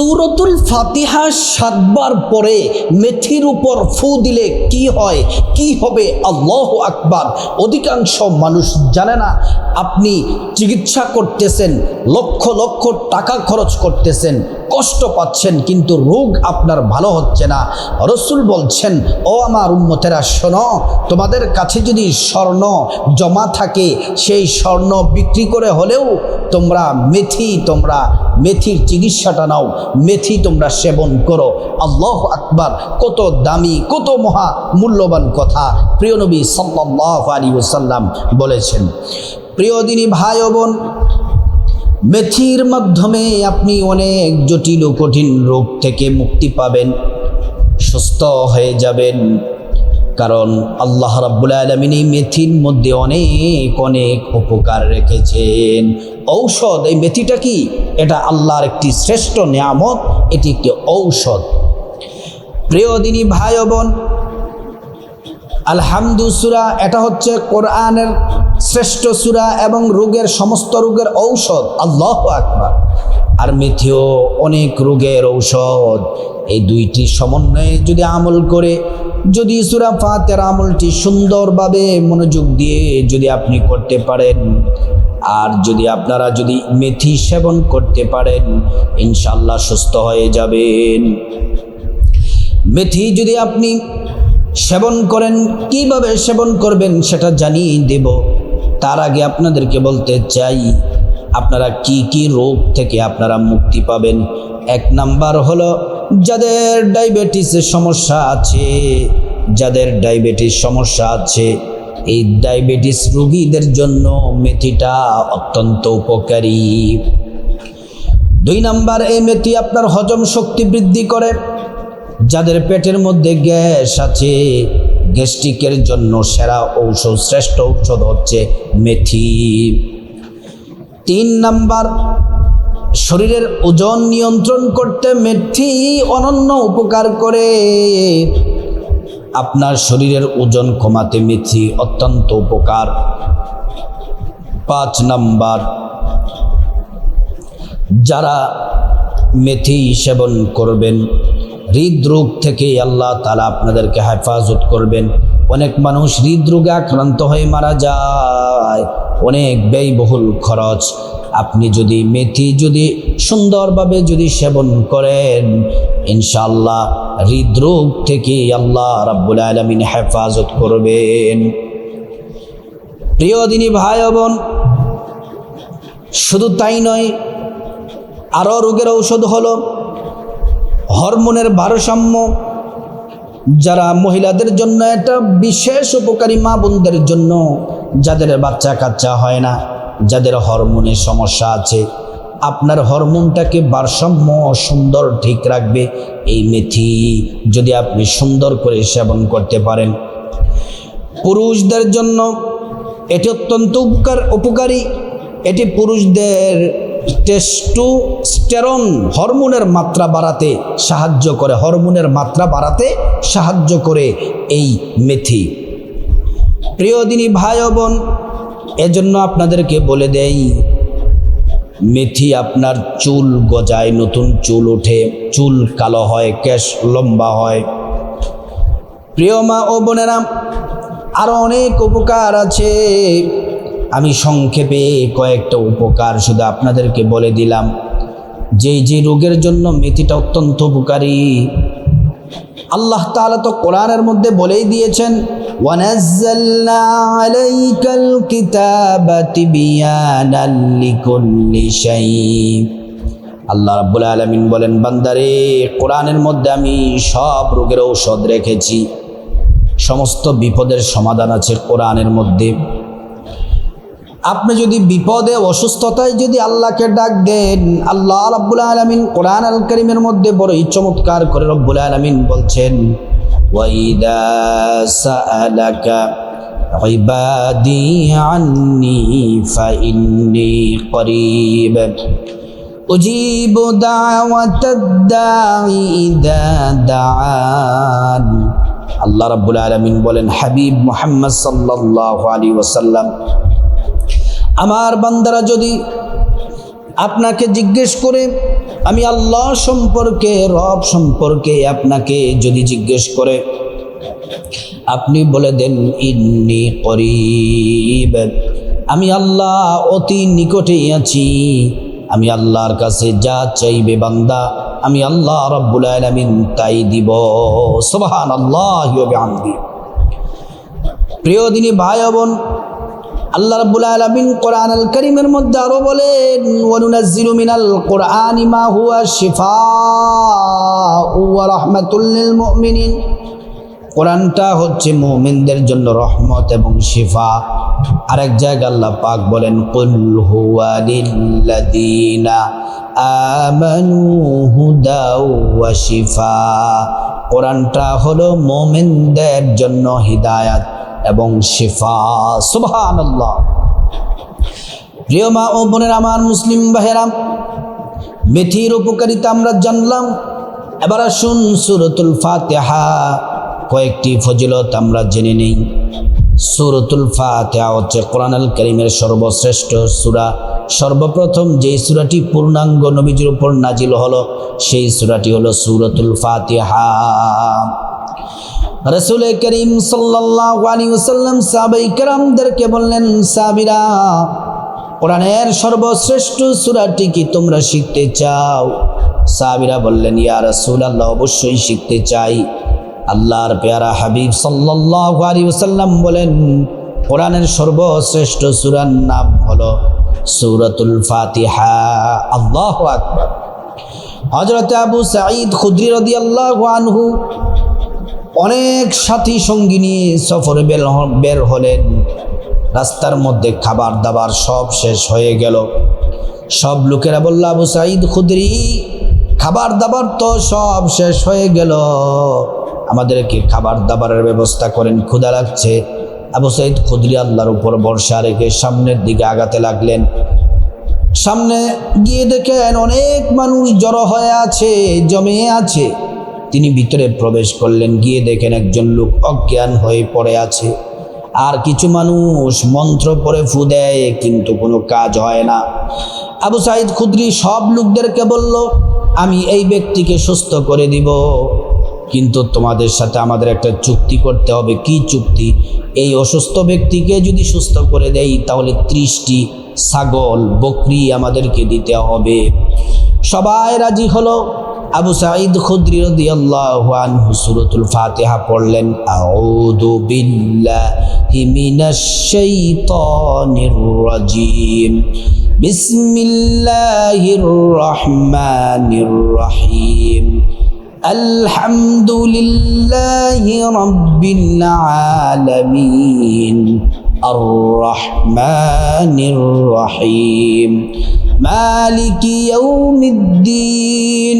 সৌরতুল ফাতিহা সাতবার পরে মেথির উপর ফু দিলে কি হয়? কি হবে? আল্লাহ আকবার। অধিকাংশ মানুষ জানে না আপনি চিকিৎসা করতেছেন, লক্ষ লক্ষ টাকা খরচ করতেছেন, কষ্ট পাচ্ছেন, কিন্তু রোগ আপনার ভালো হচ্ছে না। রসুল বলছেন, ও আমার উন্মতেরা শোনো, তোমাদের কাছে যদি স্বর্ণ জমা থাকে, সেই স্বর্ণ বিক্রি করে হলেও তোমরা মেথি, তোমরা মেথির চিকিৎসাটা নাও। মেথি তোমরা সেবন করো। আল্লাহ আকবার, কত দামি, কত মহা মূল্যবান কথা প্রিয় নবী সাল্লাহ আলী ওসাল্লাম বলেছেন। প্রিয় দিনী ভাই বোন, মেথির মাধ্যমে আপনি অনেক জটিল ও কঠিন রোগ থেকে মুক্তি পাবেন, সুস্থ হয়ে যাবেন। কারণ আল্লাহ রাব্বুল আলমিন এই মেথির মধ্যে অনেক অনেক উপকার রেখেছেন। ঔষধ, এই মেথিটা কি? এটা আল্লাহর একটি শ্রেষ্ঠ নিয়ামত, এটি একটি ঔষধ। প্রিয় দিনী ভাই বোন, আলহামদু সুরা, এটা হচ্ছে কোরআনের শ্রেষ্ঠ সুরা এবং রোগের সমস্ত রোগের ঔষধ। আল্লাহ আকবার। আর মেথিও অনেক রোগের ঔষধ। এই দুইটি সমন্বয়ে যদি আমল করে যদি সুরা ফাতের আমলটি সুন্দরভাবে মনোযোগ দিয়ে যদি আপনি করতে পারেন, আর যদি আপনারা যদি মেথি সেবন করতে পারেন ইনশাল্লাহ সুস্থ হয়ে যাবেন। মেথি যদি আপনি সেবন করেন, কীভাবে সেবন করবেন সেটা জানিয়ে দেব। তার আগে আপনাদেরকে বলতে চাই, আপনারা কি কি রোগ থেকে আপনারা মুক্তি পাবেন? এক নাম্বার হলো যাদের ডায়াবেটিসের সমস্যা আছে, যাদের ডায়াবেটিস সমস্যা আছে, এই ডায়াবেটিস রোগীদের জন্য মেথিটা অত্যন্ত উপকারী। দুই নাম্বার, এই মেথি আপনার হজম শক্তি বৃদ্ধি করে। যাদের পেটের মধ্যে গ্যাস আছে, গ্যাস্ট্রিকের জন্য সেরা ঔষধ, শ্রেষ্ঠ ঔষধ হচ্ছে মেথি। তিন নাম্বার শরীরের ওজন নিয়ন্ত্রণ করতে মেথি অনন্য উপকার করে। আপনার শরীরের ওজন কমাতে মেথি অত্যন্ত উপকার। পাঁচ নাম্বার, যারা মেথি সেবন করবেন হৃদরোগ থেকে আল্লাহ তালা আপনাদেরকে হেফাজত করবেন। অনেক মানুষ হৃদরোগে আক্রান্ত হয়ে মারা যায়। অনেক ব্যয়বহুল খরচ। আপনি যদি মেথি যদি সুন্দরভাবে যদি সেবন করেন ইনশাল্লাহ হৃদরোগ থেকে আল্লাহ রাব্বুল আলমিন হেফাজত করবেন। প্রিয় দিনী ভাই বোন, শুধু তাই নয়, আরও রোগের ঔষধ হলো হরমোনের ভারসাম্য। যারা মহিলাদের জন্য একটা বিশেষ উপকারী মা বোনদের জন্য। যাদের বাচ্চা কাচ্চা হয় না, যাদের হরমোনের সমস্যা আছে, আপনার হরমোনটাকে ভারসাম্য সুন্দর ঠিক রাখবে এই মেথি। যদি আপনি সুন্দর করে সেবন করতে পারেন। পুরুষদের জন্য এটি অত্যন্ত উপকার উপকারী। এটি পুরুষদের টেস্টোস্টেরন হরমোনের মাত্রা বাড়াতে সাহায্য করে, হরমোনের মাত্রা বাড়াতে সাহায্য করে এই মেথি। প্রিয় দিনী ভাই বোন, এজন্য আপনাদেরকে বলে দেই, মেথি আপনার চুল গজায়, নতুন চুল ওঠে, চুল কালো হয় কেশ লম্বা হয়। প্রিয় মা ও বোনেরা আরও অনেক উপকার আছে। আমি সংক্ষেপে কয়েকটা উপকার শুধু আপনাদেরকে বলে দিলাম। যে যে রোগের জন্য মেথিটা অত্যন্ত উপকারী, আল্লাহ তাআলা তো কোরআনের মধ্যে বলেই দিয়েছেন, ওয়ানাজ্জালনা আলাইকাল কিতাবা তিবিয়ানাল লিকুল্লি শাই আল্লাহ রাব্বুল আলামিন বলেন, বান্দারে, কোরআনের মধ্যে আমি সব রোগের ঔষধ রেখেছি। সমস্ত বিপদের সমাধান আছে কোরআনের মধ্যে। আপনি যদি বিপদে অসুস্থতায় যদি আল্লাহকে ডাক দেন আল্লাহ রব্বুল আলমিন কোরআন আল করিমের মধ্যে বড়ই চমৎকার করে রব্বুল আলমিন বলছেন ওয়াইদা সাআলাকা عبادي عني فإني قريب أجيب دعوة الداعي إذا دعان আল্লাহ রাব্বুল আলামিন বলেন হাবিব মোহাম্মদ সাল্লাল্লাহু আলাইহি ওয়াসাল্লাম আমার বান্দারা যদি আপনাকে জিজ্ঞেস করে, আমি আল্লাহ সম্পর্কে, রব সম্পর্কে আপনাকে যদি জিজ্ঞেস করে, আপনি বলে দেন, ইন্নি করিব। আমি আল্লাহ অতি নিকটেই আছি। আমি আল্লাহর কাছে যা চাইবে বান্দা, আমি আল্লাহ রব্বুল আলামিন তাই দিব। সুবহান আল্লাহ প্রিয় দিনী ভাই বোন আল্লাহ রাব্বুল আলামিন কোরআন আল কারীমের মধ্যে আরও বলেন, ওয়ানুনাজ্জিলু মিনাল কোরআনি মা হুয়া শিফাউ ওয়া রাহমাতুল লিল মুমিনিন। কোরআনটা হচ্ছে মুমিনদের জন্য রহমত এবং শিফা। আরেক জায়গায় আল্লাহ পাক বলেন, কুল হুয়া লিল্লাযিনা আমানু হুদা ওয়া শিফা। কোরআনটা হলো মুমিনদের জন্য হিদায়াত। এবং শিফা, সুবহানাল্লাহ। প্রিয় মা ও বোনের, আমার মুসলিম বাহেরাম মেথির উপকারিতা আমরা জানলাম। এবার আসুন সুরতুল ফাতেহা, কয়েকটি ফজিলত আমরা জেনে নেই। সুরতুল ফাতেহা হচ্ছে কোরআন আল করিমের সর্বশ্রেষ্ঠ সুরা। সর্বপ্রথম যেই সুরাটি পূর্ণাঙ্গ নবীজির উপর নাজিল হলো, সেই সুরাটি হলো সুরতুল ফাতিহা। রসুল করিম ওয়াসাল্লাম সাহাবাই কেরামদেরকে বললেন সাবিরা কোরআনের সর্বশ্রেষ্ঠ সূরাটি কি তোমরা শিখতে চাও? সাবিরা বললেন, ইয়া রসুল রাসূলুল্লাহ, অবশ্যই শিখতে চাই। আল্লাহর পেয়ারা হাবিব সাল্লাল্লাহু আলাইহি ওয়াসাল্লাম বলেন, কোরআনের সর্বশ্রেষ্ঠ সূরার নাম হলো সূরাতুল ফাতিহা। আল্লাহ আকবার। হযরত আবু সাঈদ খুদরি রাদিয়াল্লাহু আনহু অনেক সাথী সঙ্গী নিয়ে সফরে বের বের হলেন। রাস্তার মধ্যে খাবার দাবার সব শেষ হয়ে গেল। সব লোকেরা বলল, আবু সাঈদ খুদরি, খাবার দাবার তো সব শেষ হয়ে গেল। আমাদেরকে খাবার দাবারের ব্যবস্থা করেন ক্ষুদা লাগছে। আবু সাঈদ খুদরি আল্লাহর উপর বর্ষা রেখে সামনের দিকে আগাতে লাগলেন। সামনে গিয়ে দেখেন অনেক মানুষ জড়ো হয়ে আছে, জমে আছে। তিনি ভিতরে প্রবেশ করলেন, গিয়ে দেখেন একজন লোক অজ্ঞান হয়ে পড়ে আছে। আর কিছু মানুষ মন্ত্র পরে ফু দেয়, কিন্তু কোনো কাজ হয় না। আবু সাইদ খুদ্রি সব লোকদেরকে বলল, আমি এই ব্যক্তিকে সুস্থ করে দিব। কিন্তু তোমাদের সাথে আমাদের একটা চুক্তি করতে হবে। কি চুক্তি? এই অসুস্থ ব্যক্তিকে যদি সুস্থ করে দেই, তাহলে ত্রিশটি ছাগল, বকরি আমাদেরকে দিতে হবে। সবাই রাজি হলো। আবু সাঈদ খুদ্রি রাদিয়াল্লাহু আনহু সূরাতুল ফাতিহা পড়লেন আউযু বিল্লাহি মিনাশ শাইতানির রাজিম বিসমিল্লাহির রহমানির রহিম الحمد لله رب العالمين الرحمن الرحيم مالك يوم الدين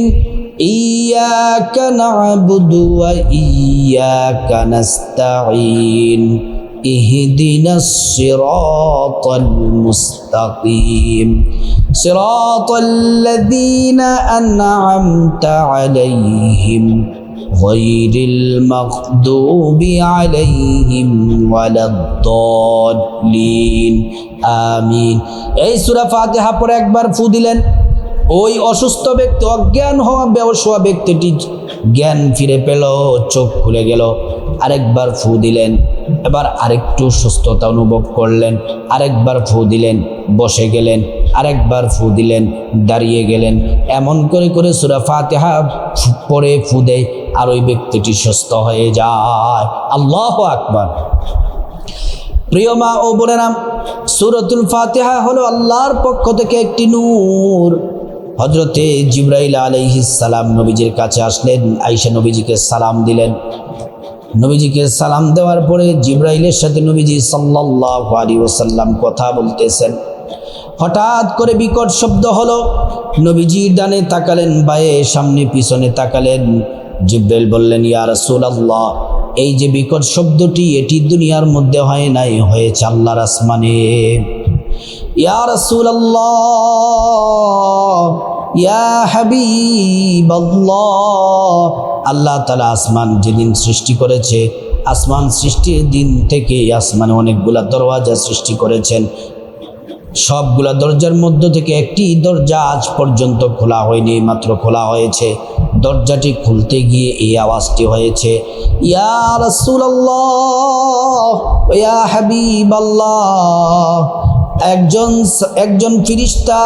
إياك نعبد وإياك نستعين اهدنا الصراط المستقيم صراط الذين أنعمت عليهم غير المغضوب عليهم ولا الضالين آمين এই সূরা ফাতিহা পরে একবার ফু দিলেন ওই অসুস্থ ব্যক্তি, অজ্ঞান হওয়া হওয়া ব্যক্তিটি জ্ঞান ফিরে পেল, চোখ খুলে গেল, আরেকবার ফু দিলেন, এবার আরেকটু সুস্থতা অনুভব করলেন, আরেকবার ফু দিলেন, বসে গেলেন, আরেকবার ফু দিলেন, দাঁড়িয়ে গেলেন, এমন করে করে সুরা ফাতেহা পরে ফু দেয়, আর ওই ব্যক্তিটি সুস্থ হয়ে যায়। আল্লাহ আকবার। প্রিয় মা ও বোনেরাম সুরতুল ফাতেহা হলো আল্লাহর পক্ষ থেকে একটি নূর। হজরতে জিব্রাইল সালাম নবীজির কাছে আসলেন আইসা নবীজিকে সালাম দিলেন। নবীজিকে সালাম দেওয়ার পরে জিব্রাইলের সাথে নবীজি সাল্লাল্লাহু আলাইহি ওয়াসাল্লাম কথা বলতেছেন। হঠাৎ করে বিকট শব্দ হলো, নবীজি ডানে তাকালেন, বায়ে সামনে পিছনে তাকালেন। জিব্রাইল বললেন, ইয়া রাসূলুল্লাহ, এই যে বিকট শব্দটি, এটি দুনিয়ার মধ্যে হয় নাই, হয়েছে আল্লাহর আসমানে। ইয়া রাসূলুল্লাহ ইয়া আল্লাহ তালা আসমান যেদিন সৃষ্টি করেছে, আসমান সৃষ্টির দিন থেকে আসমানে অনেকগুলা দরওয়াজা সৃষ্টি করেছেন। সবগুলা দরজার মধ্য থেকে একটি দরজা আজ পর্যন্ত খোলা হয়নি, মাত্র খোলা হয়েছে। দরজাটি খুলতে গিয়ে এই আওয়াজটি হয়েছে, ইয়া ইয়া একজন একজন ফিরিস্তা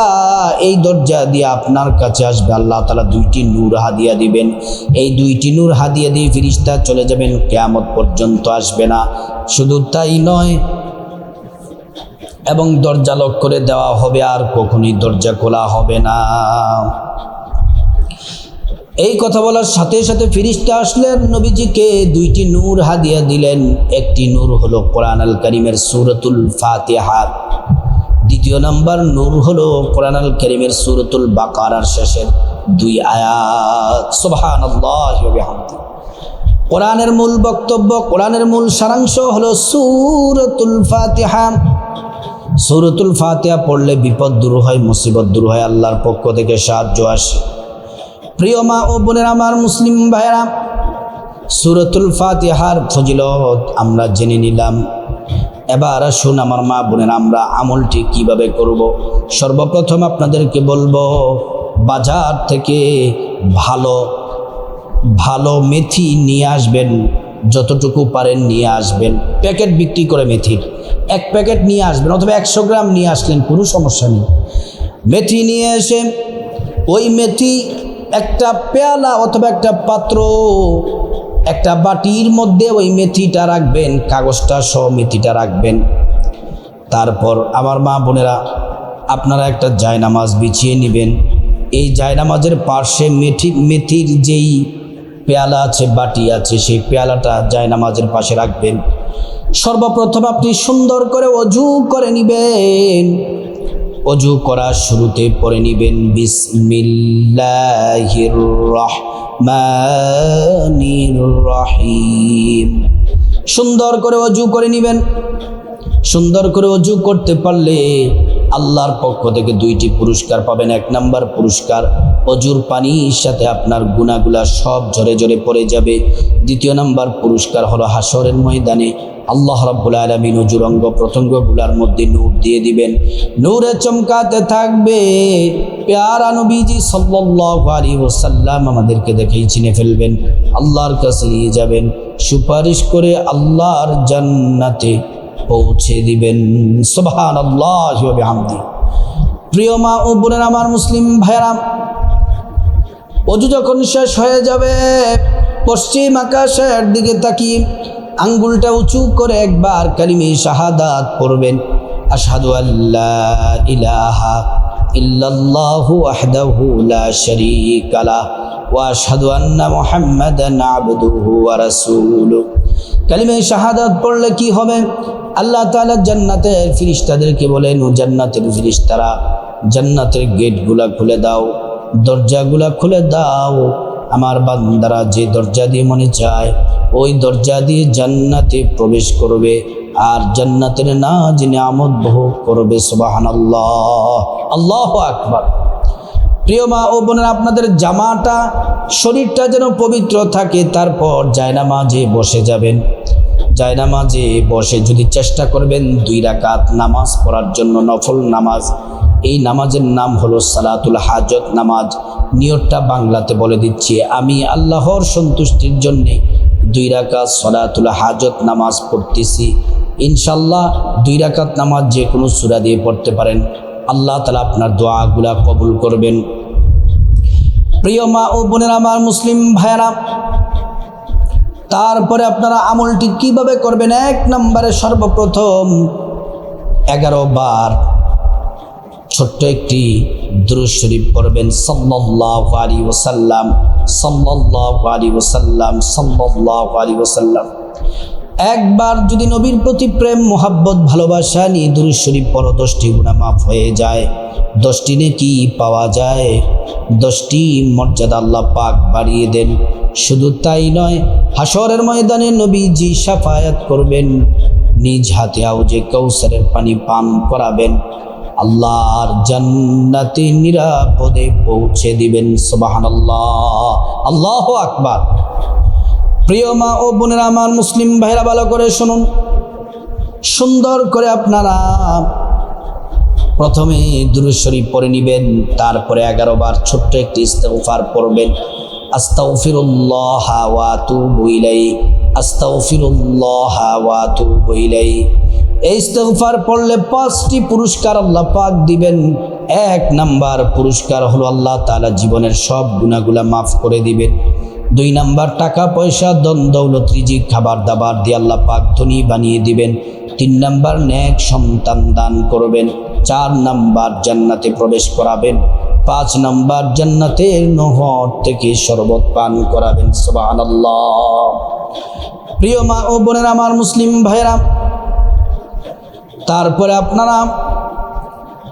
এই দরজা দিয়ে আপনার কাছে আসবে। আল্লাহ তালা দুইটি নূর হাদিয়া দিবেন। এই দুইটি নূর হাদিয়া দিয়ে ফিরিস্তা চলে যাবেন, কেয়ামত পর্যন্ত আসবে না। শুধু তাই নয়, এবং দরজা লক করে দেওয়া হবে, আর কখনই দরজা খোলা হবে না। এই কথা বলার সাথে সাথে ফিরিস্তা আসলেন, নবীজিকে দুইটি নূর হাদিয়া দিলেন। একটি নূর হলো কোরআন আল করিমের সুরতুল ফাতিহা। দ্বিতীয় নাম্বার নূর হলো কোরআন আল করিমের সুরতুল বাকারার শেষের দুই আয়াত। বিহামদিহি। কোরআনের মূল বক্তব্য, কোরআনের মূল সারাংশ হলো সুরতুল ফাতিহা। সুরতুল ফাতিহা পড়লে বিপদ দূর হয়, মুসিবত দূর হয়, আল্লাহর পক্ষ থেকে সাহায্য আসে। প্রিয় মা ও বোনের আমার মুসলিম ভাইয়েরা, সুরতুল ফাতিহার ফজিলত আমরা জেনে নিলাম। এবার আসুন আমার মা বোনের, আমরা আমলটি কীভাবে করব? সর্বপ্রথম আপনাদেরকে বলব, বাজার থেকে ভালো ভালো মেথি নিয়ে আসবেন, যতটুকু পারেন নিয়ে আসবেন। প্যাকেট বিক্রি করে মেথির। এক প্যাকেট নিয়ে আসবেন, অথবা একশো গ্রাম নিয়ে আসলেন, কোনো সমস্যা নেই। মেথি নিয়ে এসে, ওই মেথি একটা পেয়ালা অথবা একটা পাত্র একটা বাটির মধ্যে ওই মেথিটা রাখবেন, কাগজটা সহ মেথিটা রাখবেন। তারপর আমার মা বোনেরা, আপনারা একটা জায়নামাজ বিছিয়ে নেবেন। এই জায়নামাজের পার্শ্বে মেথি, মেথির যেই পেয়ালা আছে, বাটি আছে, সেই পেয়ালাটা জায়নামাজের পাশে রাখবেন। সর্বপ্রথম আপনি সুন্দর করে অজু করে নিবেন। অজু করার শুরুতে পরে নিবেন বিসমিল্লাহির রহমানির রহিম। সুন্দর করে অজু করে নিবেন। সুন্দর করে অজু করতে পারলে আল্লাহর পক্ষ থেকে দুইটি পুরস্কার পাবেন। এক নাম্বার পুরস্কার, অজুর পানির সাথে আপনার গুণাগুলা সব ঝরে ঝরে পড়ে যাবে। দ্বিতীয় নাম্বার পুরস্কার হলো হাসরের ময়দানে। আল্লাহ রাব্বুল আলামিন অজুর অঙ্গ প্রত্যঙ্গগুলার মধ্যে নূর দিয়ে দিবেন। নূরে চমকাতে থাকবে। পেয়ারা নবীজি সাল্লাল্লাহু আলাইহি ওয়াসাল্লাম আমাদেরকে দেখেই চিনে ফেলবেন। আল্লাহর কাছে নিয়ে যাবেন। সুপারিশ করে আল্লাহর জান্নাতে পৌঁছে দিবেন। আল্লাহ হামদি প্রিয় মা ও বোনের আমার মুসলিম ভাইরা অজু যখন শেষ হয়ে যাবে, পশ্চিম আকাশের দিকে তাকিয়ে আঙ্গুলটা উঁচু করে একবার কালিমে শাহাদাত পড়বেন। আশহাদু আল্লাহ ইলাহা ইল্লাল্লাহু ওয়াহদাহু লা লাহ। আন্না মুহাম্মাদান আবদুহু ওয়া রাসূলুহু কালিমে শাহাদাত পড়লে কি হবে? আল্লাহ তাআলা জান্নাতের ফিরিস্তাদেরকে বলেন, ও জান্নাতের ফিরিস্তারা, জান্নাতের গেটগুলা খুলে দাও, দরজাগুলা খুলে দাও। আমার বান্দারা যে দরজা দিয়ে মনে চায়, ওই দরজা দিয়ে জান্নাতে প্রবেশ করবে, আর জান্নাতের না যিনি আমদ ভোগ করবে সুবাহান আল্লাহ আল্লাহ আকবার। প্রিয় মা ও বোনেরা, আপনাদের জামাটা, শরীরটা যেন পবিত্র থাকে, তারপর জায়নামাজে বসে যাবেন। জায়নামাজে বসে যদি চেষ্টা করবেন দুই রাকাত নামাজ পড়ার জন্য, নফল নামাজ, এই নামাজের নাম হলো সালাতুল হাজত নামাজ। নিয়তটা বাংলাতে বলে দিচ্ছি, আমি আল্লাহর সন্তুষ্টির জন্যে দুই রাকাত সলাতুল হাজত নামাজ পড়তেছি। ইনশাল্লাহ দুই রাকাত নামাজ যে কোনো সুরা দিয়ে পড়তে পারেন। আল্লাহ তালা আপনার দোয়াগুলা কবুল করবেন। প্রিয় মা ও বোনের আমার মুসলিম ভাইয়ারা, তারপরে আপনারা আমলটি কীভাবে করবেন? এক নম্বরে সর্বপ্রথম এগারো বার ছোট্ট একটি শরীফ পড়বেন। সাল্লাল্লাহু আলাইহি ওয়াসাল্লাম, সাল্লাল্লাহু আলাইহি ওয়াসাল্লাম, সাল্লাল্লাহু আলাইহি ওয়াসাল্লাম। একবার যদি নবীর প্রতি প্রেম, মোহাব্বত, ভালোবাসা নিয়ে দুরুদ শরীফ পড়ো, দশটি গুণা মাফ হয়ে যায়। দশটি নেকি পাওয়া যায়। দশটি মর্যাদা আল্লাহ পাক বাড়িয়ে দেন। শুধু তাই নয় হাসরের ময়দানে নবীজি সাফায়াত করবেন। নিজ হাতে আউজে কৌসারের পানি পান করাবেন। আল্লাহর জান্নাতে নিরাপদে পৌঁছে দিবেন সুবাহান আল্লাহ আল্লাহ আকবার। প্রিয় মা ও বোনেরা, আমার মুসলিম ভাইরা, ভালো করে শুনুন। সুন্দর করে আপনারা প্রথমে দুরুদ পরে নিবেন, তারপরে এগারো বার ছোট্ট একটি ইস্তেগফার পড়বেন। এই পড়লে পাঁচটি পুরস্কার দিবেন। এক নাম্বার পুরস্কার হলো আল্লাহ জীবনের সব গুনাহগুলা মাফ করে দিবেন। দুই নাম্বার টাকা, পয়সা দন দৌলত, রিজিক, খাবার দাবার দিয়ে আল্লাহ পাক ধনী বানিয়ে দিবেন। তিন নাম্বার ন্যাক সন্তান দান করবেন। চার নাম্বার, জান্নাতে প্রবেশ করাবেন। পাঁচ নাম্বার জান্নাতের নহর থেকে শরবত পান করাবেন। সুবহানাল্লাহ। প্রিয় মা ও বোনেরা, আমার মুসলিম ভাইরা তারপরে আপনারা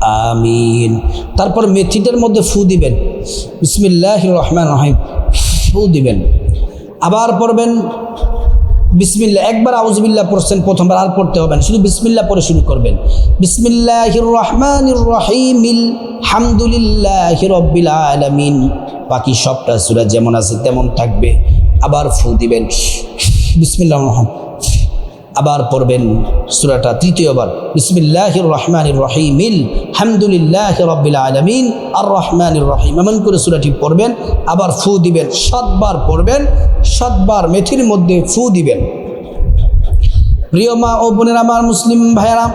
আমিন। তারপর মেথিটার মধ্যে ফু দিবেন। বিসমিল্লাহ রহমান রহিম। ফু দিবেন। আবার পড়বেন, বিসমিল্লা, একবার আউজবিল্লা পড়ছেন প্রথমবার, আর পড়তে হবে না। শুধু বিসমিল্লা পড়ে শুরু করবেন। বিসমিল্লাহির রহমানির রহিমিল হামদুলিল্লাহ রব্বিল আলামিন। বাকি সবটা সুরা যেমন আছে তেমন থাকবে। আবার ফু দিবেন। বিসমিল্লাহ রহমান। আবার পড়বেন সুরাটা তৃতীয়বার। বিসমিল্লাহির রহমানির রহিমিল হামদুলিল্লাহ রব্বিল আলামিন। আর রহমানির রহিম এমন করে সুরাটি পড়বেন, আবার ফু দিবেন, সাতবার পড়বেন, সাতবার মেথির মধ্যে ফু দিবেন। প্রিয় মা ও বোনের আমার মুসলিম ভাইয়ারা,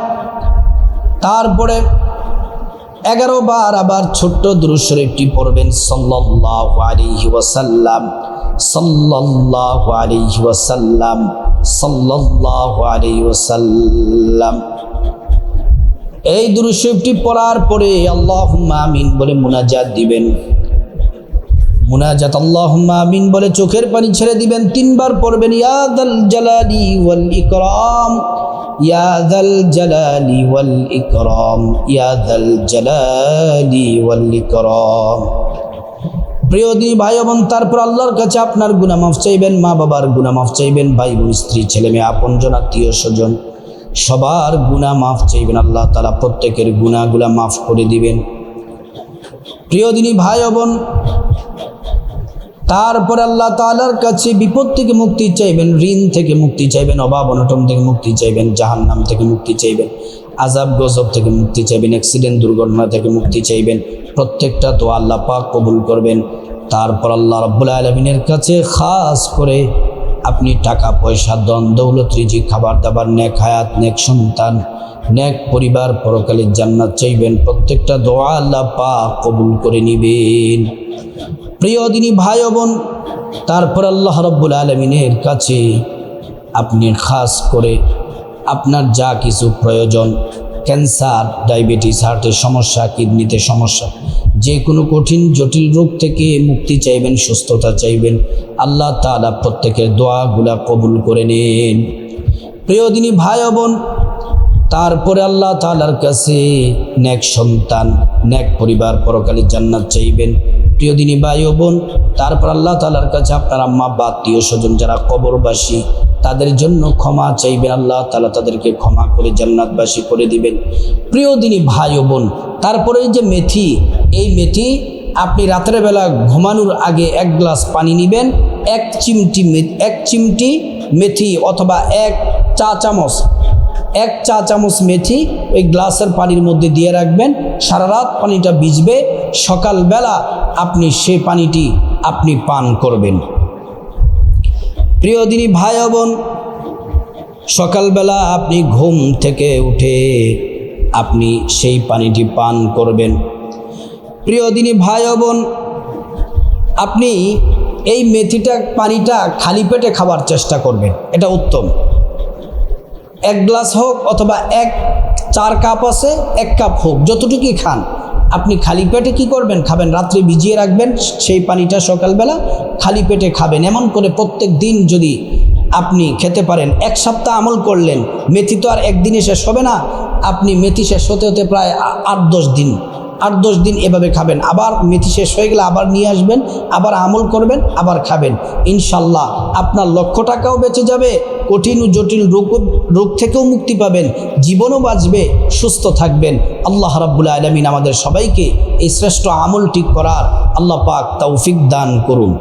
তারপরে এগারো বার আবার ছোট্ট শরীফটি পড়বেন, সাল্লাল্লাহু আলাইহি ওয়াসাল্লাম। সাল্লাল্লাহু আলাইহি ওয়াসাল্লাম। সাল্লাল্লাহু আলাইহি এই দুরুদ শরীফটি পড়ার পরে আল্লাহুম্মা আমিন বলে মুনাজাত দিবেন। মুনাজাত আল্লাহুম্মা আমিন বলে চোখের পানি ছেড়ে দিবেন। তিনবার পড়বেন ইয়াদাল জালালি ওয়াল ইকরাম ইয়াদাল জালালি ওয়াল ইকরাম ইয়াদাল জালালি ওয়াল ইকরাম। প্রিয় দিনী ভাই বোন, তারপর আল্লাহর কাছে আপনার গুনাহ মাফ চাইবেন, মা বাবার গুনাহ মাফ চাইবেন, ভাই বোন, স্ত্রী, ছেলে মেয়ে আপনজন আত্মীয় স্বজন। সবার গুনাহ মাফ চাইবেন, আল্লাহ তালা প্রত্যেকের গুনাহগুলা মাফ করে দিবেন। প্রিয় দিনী ভাই বোন, তারপর আল্লাহ তালার কাছে বিপদ থেকে মুক্তি চাইবেন, ঋণ থেকে মুক্তি চাইবেন, অভাব অনটন থেকে মুক্তি চাইবেন, জাহান্নাম থেকে মুক্তি চাইবেন। আজাব গজব থেকে মুক্তি চাইবেন অ্যাক্সিডেন্ট দুর্ঘটনা থেকে মুক্তি চাইবেন, প্রত্যেকটা তো আল্লাহ পাক কবুল করবেন। তারপর আল্লাহ রব্বুল আলমিনের কাছে খাস করে আপনি টাকা, পয়সা দন দৌলত রিজি খাবার দাবার, নেক হায়াত, নেক সন্তান, নেক পরিবার পরকালের জান্নাত চাইবেন। প্রত্যেকটা দোয়া আল্লাহ পাক কবুল করে নিবেন। প্রিয় দিনী ভাই বোন, তারপর আল্লাহ রব্বুল আলমিনের কাছে আপনি খাস করে আপনার যা কিছু প্রয়োজন, ক্যান্সার, ডায়াবেটিস, হার্টের সমস্যা, কিডনিতে সমস্যা, যে কোনো কঠিন, জটিল রোগ থেকে মুক্তি চাইবেন, সুস্থতা চাইবেন, আল্লাহ তালা প্রত্যেকের দোয়াগুলা কবুল করে নেন। প্রিয় দিনী ভাই বোন, তারপরে আল্লাহ তালার কাছে ন্যাক সন্তান ন্যাক পরিবার পরকালে জান্নাত চাইবেন। প্রিয় দিনী ভাই বোন, তারপর আল্লাহ তালার কাছে আপনার আম্মা বা আত্মীয় স্বজন যারা কবরবাসী তাদের জন্য ক্ষমা চাইবেন আল্লাহ, তালা তাদেরকে ক্ষমা করে জান্নাতবাসী করে দিবেন। প্রিয় দিনী ভাই ও বোন, তারপরে যে মেথি, এই মেথি আপনি রাতের বেলা ঘুমানোর আগে এক গ্লাস পানি নেবেন, এক চিমটি এক চিমটি মেথি অথবা এক চা চামচ, এক চা চামচ মেথি ওই গ্লাসের পানির মধ্যে দিয়ে রাখবেন। সারা রাত পানিটা ভিজবে, সকালবেলা আপনি সে পানিটি আপনি পান করবেন। প্রিয় দিনী ভাই বোন, সকালবেলা আপনি ঘুম থেকে উঠে আপনি সেই পানিটি পান করবেন। প্রিয় দিনী ভাই বোন, আপনি এই মেথিটা পানিটা খালি পেটে খাবার চেষ্টা করবেন, এটা উত্তম। এক গ্লাস হোক অথবা এক চার কাপ আছে, এক কাপ হোক, যতটুকুই খান। আপনি খালি পেটে কি করবেন? খাবেন, রাত্রে ভিজিয়ে রাখবেন, সেই পানিটা সকালবেলা খালি পেটে খাবেন। এমন করে প্রত্যেক দিন যদি আপনি খেতে পারেন, এক সপ্তাহ আমল করলেন, মেথি তো আর একদিনে শেষ হবে না। আপনি মেথি শেষ হতে হতে প্রায় আট দশ দিন আট দশ দিন এভাবে খাবেন। আবার মেথি শেষ হয়ে গেলে আবার নিয়ে আসবেন, আবার আমল করবেন, আবার খাবেন। ইনশাল্লাহ আপনার লক্ষ টাকাও বেঁচে যাবে, কঠিন ও জটিল রোগ রোগ থেকেও মুক্তি পাবেন, জীবনও বাঁচবে, সুস্থ থাকবেন। আল্লাহ রাব্বুল আলমিন আমাদের সবাইকে এই শ্রেষ্ঠ আমল ঠিক করার আল্লাহ পাক তৌফিক দান করুন।